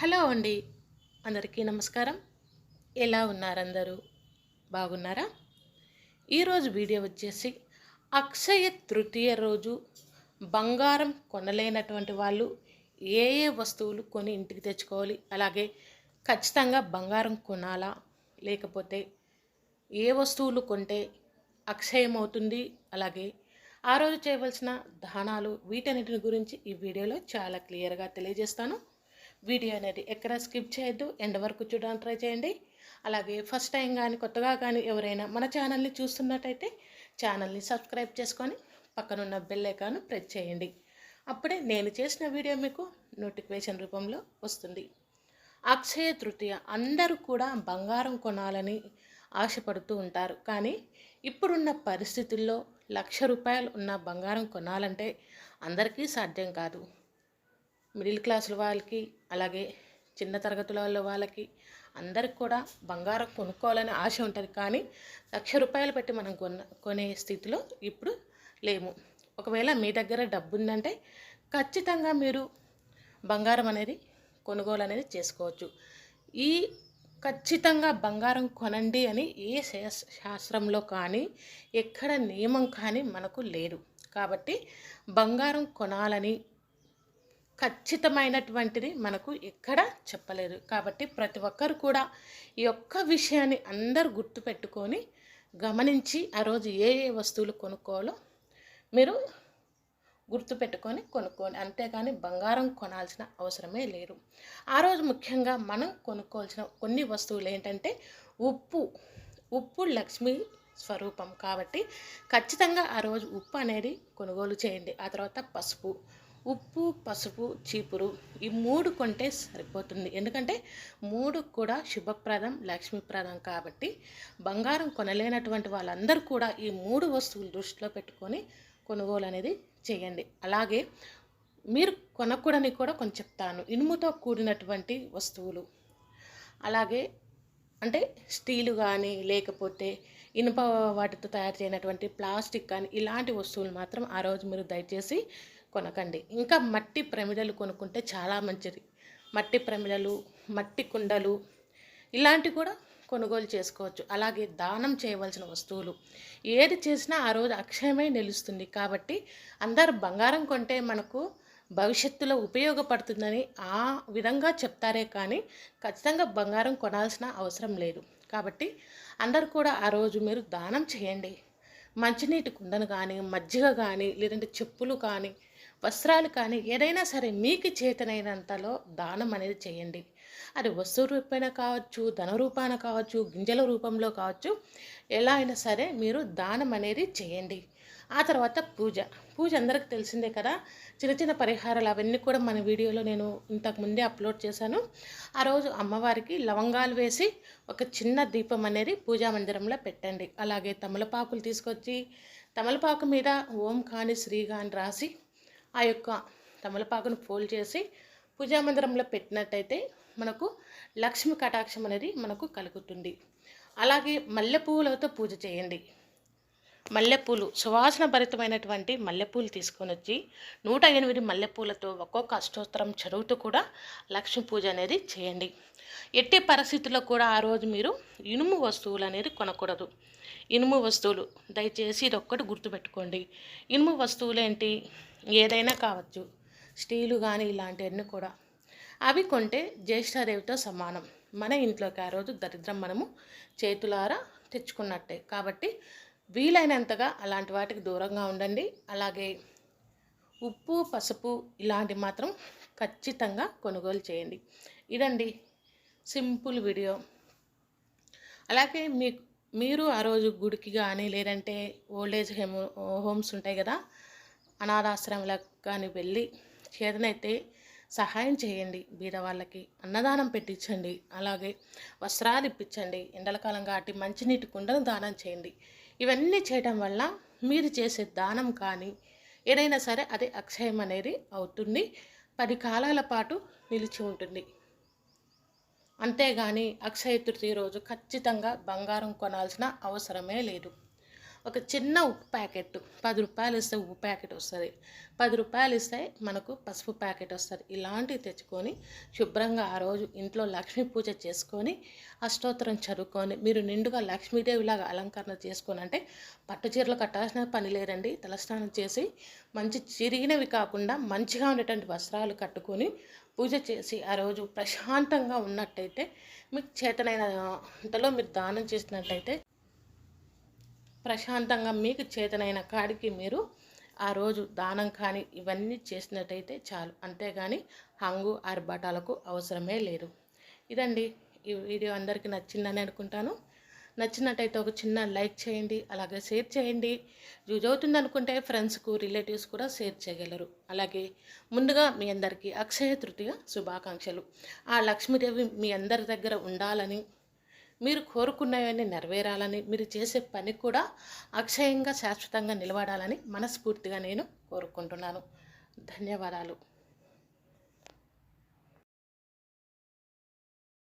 Hello అండి. అందరికీ నమస్కారం. ఎలా ఉన్నారందరూ? బాగున్నారా? ఈరోజు వీడియో వచ్చేసి అక్షయ తృతీయ రోజు బంగారం కొనలేనటువంటి వాళ్ళు ఏ ఏ వస్తువులు కొని ఇంటికి తెచ్చుకోవాలి? అలాగే ఖచ్చితంగా బంగారం కొనాలా? లేకపోతే ఏ వస్తువులు కొంటే అక్షయం అవుతుంది అలాగే ఆ రోజు చేయవలసిన దానాలు వీటన్నిటిని గురించి ఈ వీడియోలో చాలా క్లియర్గా తెలియజేస్తాను. వీడియో అనేది ఎక్కడ స్కిప్ చేయొద్దు. ఎండ్ వరకు చూడడానికి ట్రై చేయండి. అలాగే ఫస్ట్ టైం కానీ కొత్తగా కానీ ఎవరైనా మన ఛానల్ని చూస్తున్నట్టయితే ఛానల్ని సబ్స్క్రైబ్ చేసుకొని పక్కనున్న బెల్ ఐకాన్ ప్రెస్ చేయండి. అప్పుడే నేను చేసిన వీడియో మీకు నోటిఫికేషన్ రూపంలో వస్తుంది. అక్షయ తృతీయ అందరూ కూడా బంగారం కొనాలని ఆశపడుతూ ఉంటారు. కానీ ఇప్పుడున్న పరిస్థితుల్లో లక్ష రూపాయలు ఉన్న బంగారం కొనాలంటే అందరికీ సాధ్యం కాదు. మిడిల్ క్లాసుల వాళ్ళకి అలాగే చిన్న తరగతుల వాళ్ళకి అందరికి కూడా బంగారం కొనుక్కోవాలని ఆశ ఉంటుంది. కానీ లక్ష రూపాయలు పెట్టి మనం కొన్న కొనే స్థితిలో ఇప్పుడు లేము. ఒకవేళ మీ దగ్గర డబ్బు ఉందంటే ఖచ్చితంగా మీరు బంగారం అనేది కొనుగోలు అనేది చేసుకోవచ్చు. ఈ ఖచ్చితంగా బంగారం కొనండి అని ఏ శాస్త్రంలో కానీ ఎక్కడ నియమం కానీ మనకు లేదు. కాబట్టి బంగారం కొనాలని ఖచ్చితమైనటువంటిది మనకు ఎక్కడ చెప్పలేదు. కాబట్టి ప్రతి ఒక్కరు కూడా ఈ ఒక్క విషయాన్ని అందరూ గుర్తుపెట్టుకొని గమనించి ఆ రోజు ఏ ఏ వస్తువులు కొనుక్కోవాలో మీరు గుర్తుపెట్టుకొని కొనుక్కోండి. అంతేగాని బంగారం కొనాల్సిన అవసరమే లేదు. ఆ రోజు ముఖ్యంగా మనం కొనుక్కోవాల్సిన కొన్ని వస్తువులు ఏంటంటే ఉప్పు ఉప్పు లక్ష్మి స్వరూపం. కాబట్టి ఖచ్చితంగా ఆ రోజు ఉప్పు అనేది కొనుగోలు చేయండి. ఆ తర్వాత పసుపు ఉప్పు పసుపు చీపురు ఈ మూడు కొంటే సరిపోతుంది. ఎందుకంటే మూడు కూడా శుభప్రదం లక్ష్మీప్రదం కాబట్టి బంగారం కొనలేనటువంటి వాళ్ళందరూ కూడా ఈ మూడు వస్తువులు దృష్టిలో పెట్టుకొని కొనుగోలు అనేది చేయండి. అలాగే మీరు కొనకూడని కూడా కొంచెం చెప్తాను. ఇనుముతో కూడినటువంటి వస్తువులు. అలాగే అంటే స్టీలు కానీ లేకపోతే ఇనుప వాటితో తయారు చేయనటువంటి ప్లాస్టిక్ కానీ ఇలాంటి వస్తువులు మాత్రం ఆ రోజు మీరు దయచేసి కొనకండి. ఇంకా మట్టి ప్రమిదలు కొనుక్కుంటే చాలా మంచిది. మట్టి ప్రమిదలు మట్టి కుండలు ఇలాంటివి కూడా కొనుగోలు చేసుకోవచ్చు. అలాగే దానం చేయవలసిన వస్తువులు. ఏది చేసినా ఆ రోజు అక్షయమై నిలుస్తుంది కాబట్టి అందరు బంగారం కొంటే మనకు భవిష్యత్తులో ఉపయోగపడుతుందని ఆ విధంగా చెప్తారే కానీ ఖచ్చితంగా బంగారం కొనాల్సిన అవసరం లేదు. కాబట్టి అందరు కూడా ఆ రోజు మీరు దానం చేయండి. మంచినీటి కుండను కానీ మజ్జిగ కానీ లేదంటే చెప్పులు కానీ వస్త్రాలు కానీ ఏదైనా సరే మీకు చేతనైనంతలో దానం అనేది చేయండి. అది వస్తువు రూపేణ కావచ్చు ధన రూపాన కావచ్చు గింజల రూపంలో కావచ్చు ఎలా అయినా సరే మీరు దానం అనేది చేయండి. ఆ తర్వాత పూజ. పూజ అందరికి తెలిసిందే కదా? చిన్న చిన్న పరిహారాలు అవన్నీ కూడా మన వీడియోలో నేను ఇంతకు ముందే అప్లోడ్ చేశాను. ఆ రోజు అమ్మవారికి లవంగాలు వేసి ఒక చిన్న దీపం అనేది పూజా మందిరంలో పెట్టండి. అలాగే తమలపాకులు తీసుకొచ్చి తమలపాకు మీద ఓం కాని శ్రీ కాని రాసి ఆ యొక్క తమలపాకును ఫోల్డ్ చేసి పూజా మందిరంలో పెట్టినట్టయితే మనకు లక్ష్మి కటాక్షం అనేది మనకు కలుగుతుంది. అలాగే మల్లెపూలతో పూజ చేయండి. మల్లెపూలు సువాసన భరితమైనటువంటి మల్లెపూలు తీసుకొని వచ్చి నూట ఎనిమిది మల్లెపూలతో ఒక్కొక్క అష్టోత్తరం చదువుతూ కూడా లక్ష్మీ పూజ అనేది చేయండి. ఎట్టి పరిస్థితుల్లో కూడా ఆ రోజు మీరు ఇనుము వస్తువులు అనేది కొనకూడదు. ఇనుము వస్తువులు దయచేసి ఇది ఒక్కటి గుర్తుపెట్టుకోండి. ఇనుము వస్తువులు ఏంటి? ఏదైనా కావచ్చు. స్టీలు కానీ ఇలాంటివన్నీ కూడా అవి కొంటే జ్యేష్ఠాదేవితో సమానం. మన ఇంట్లోకి ఆ రోజు దరిద్రం మనము చేతులారా తెచ్చుకున్నట్టే. కాబట్టి వీలైనంతగా అలాంటి వాటికి దూరంగా ఉండండి. అలాగే ఉప్పు పసుపు ఇలాంటి మాత్రం ఖచ్చితంగా కొనుగోలు చేయండి. ఇదండి సింపుల్ వీడియో. అలాగే మీ మీరు ఆ రోజు గుడికి కానీ లేదంటే ఓల్డేజ్ హోమ్ హోమ్స్ ఉంటాయి కదా అనాథాశ్రమాలకు కానీ వెళ్ళి చేతనైతే సహాయం చేయండి. బీద వాళ్ళకి అన్నదానం పెట్టించండి. అలాగే వస్త్రాలు ఇప్పించండి. ఎండలకాలం కాబట్టి మంచినీటి కుండను దానం చేయండి. ఇవన్నీ చేయడం వల్ల మీరు చేసే దానం కానీ ఏదైనా సరే అది అక్షయం అనేది అవుతుంది. పది కాలాల పాటు నిలిచి ఉంటుంది. అంతేగాని అక్షయ తృతీయ రోజు ఖచ్చితంగా బంగారం కొనాల్సిన అవసరమే లేదు. ఒక చిన్న ఉప్పు ప్యాకెట్ పది రూపాయలు ఇస్తే ఉప్పు ప్యాకెట్ వస్తుంది. పది రూపాయలు ఇస్తే మనకు పసుపు ప్యాకెట్ వస్తుంది. ఇలాంటివి తెచ్చుకొని శుభ్రంగా ఆ రోజు ఇంట్లో లక్ష్మీ పూజ చేసుకొని అష్టోత్తరం చదువుకొని మీరు నిండుగా లక్ష్మీదేవిలాగా అలంకరణ చేసుకొని అంటే పట్టు చీరలు కట్టాల్సిన పని లేదండి. తలస్నానం చేసి మంచి చిరిగినవి కాకుండా మంచిగా ఉండేటువంటి వస్త్రాలు కట్టుకొని పూజ చేసి ఆ రోజు ప్రశాంతంగా ఉన్నట్టయితే మీకు చేతనైన అంతలో మీరు దానం చేసినట్టయితే ప్రశాంతంగా మీకు చేతనైన కాడికి మీరు ఆ రోజు దానం కానీ ఇవన్నీ చేసినట్టయితే చాలు. అంతేగాని హంగు ఆర్భాటాలకు అవసరమే లేదు. ఇదండి ఈ వీడియో అందరికీ నచ్చిందని అనుకుంటాను. నచ్చినట్టయితే ఒక చిన్న లైక్ చేయండి అలాగే షేర్ చేయండి. యూజ్ అవుతుంది అనుకుంటే ఫ్రెండ్స్కు రిలేటివ్స్ కూడా షేర్ చేయగలరు. అలాగే ముందుగా మీ అందరికీ అక్షయ తృతీయ శుభాకాంక్షలు. ఆ లక్ష్మీదేవి మీ అందరి దగ్గర ఉండాలని మీరు కోరుకున్నవన్నీ నెరవేరాలని మీరు చేసే పని కూడా అక్షయంగా శాశ్వతంగా నిలబడాలని మనస్ఫూర్తిగా నేను కోరుకుంటున్నాను. ధన్యవాదాలు.